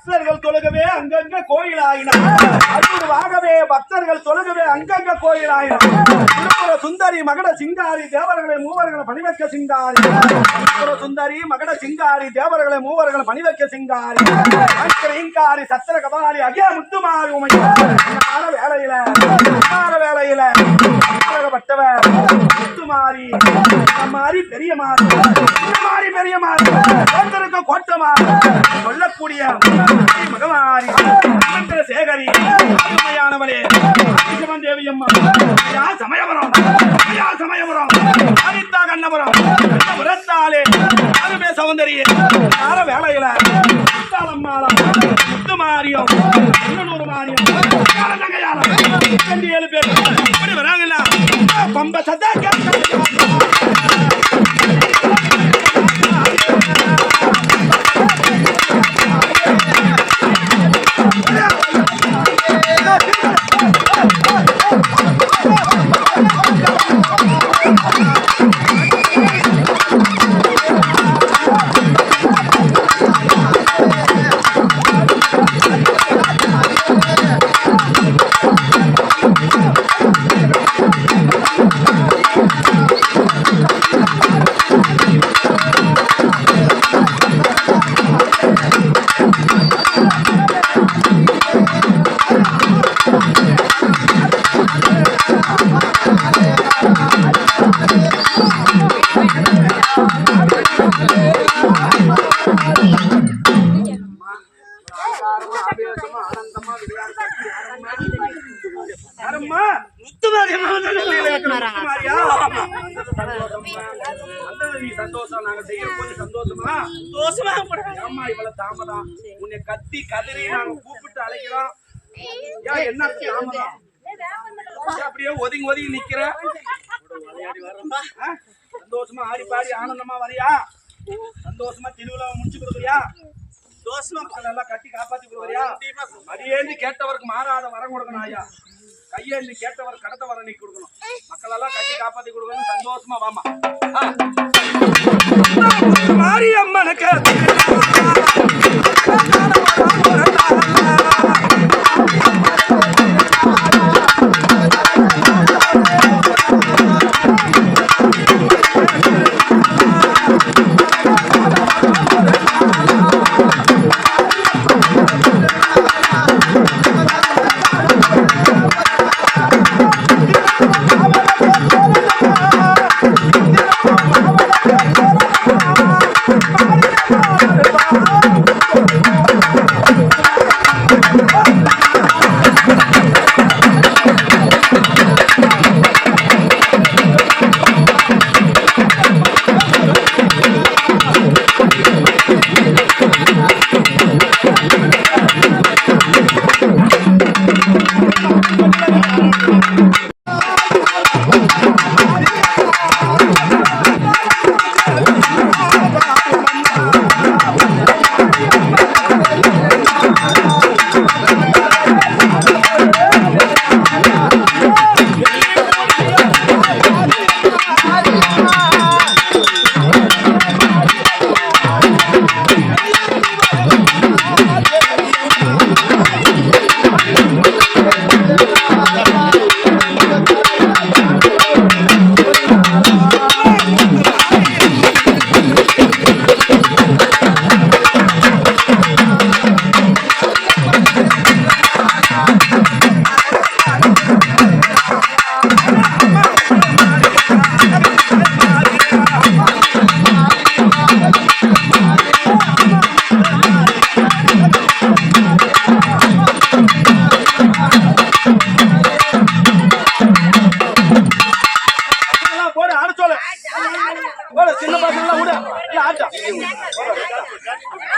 பக்தர்கள் தொழுகவே அங்கங்க கோயிலாயினார் அருள்வாகவே பக்தர்கள் தொழுகவே அங்கங்க கோயிலாயினார் திருப்புர சுந்தரி மகட சிங்காரி தேவர்களை மூவர்களை பணிவைக்க சிங்காரி. சுந்தரி மகட சிங்காரி தேவர்களை மூவர்களை பணிவைக்க சிங்காரி. சத்திர கபாலி அகே முத்துமாரி உமை நார வேலையில நார வேலையில பட்டவர் முத்துமாரி. மாறி பெரிய மாறி மாறி பெரிய மாறி வந்திருக்க கோட்ட சொல்லக்கூடிய மகமாரி சேகரி அருமையானவரே தேவி அம்மா சமயபுரம். சௌந்தரியே யார வேலையில? முத்தாளம்மாளம் முத்துமாரியம் இன்னொரு மாரியம் ரெண்டு ஏழு பேர். இப்படி வராங்களா பம்ப சத்தா முத்துமாரி அம்மா முத்துமாரியா நீ சந்தோஷம் நாங்க செய்யற கொஞ்சம் சந்தோஷமா? கூட. அம்மா இவ்வளவு தாமதம்? உன்னை கத்தி கதறி நாங்க கூப்பிட்டு அழைக்கிறோம். என்ன தாமதம் அப்படியே ஒதுங்கி ஒதுங்கி நிக்கிற? சந்தோஷமா ஆடி பாடி ஆனந்தமா வரியா? சந்தோஷமா திருவிழா முடிச்சு கொடுக்குறியா? மக்கள் எல்லாம் கட்டி காப்பாத்தி கொடுக்குறியா அடியேந்தி கேட்டவருக்கு மாறாத வரம் கொடுக்கணும் ஐயா. கையேந்தி கேட்டவர் கடத்த வரம் நீ கொடுக்கணும். மக்கள் எல்லாம் கட்டி காப்பாத்தி கொடுக்கணும். சந்தோஷமா வாமா மாரியம்மனுக்கு. 没有，我咋没？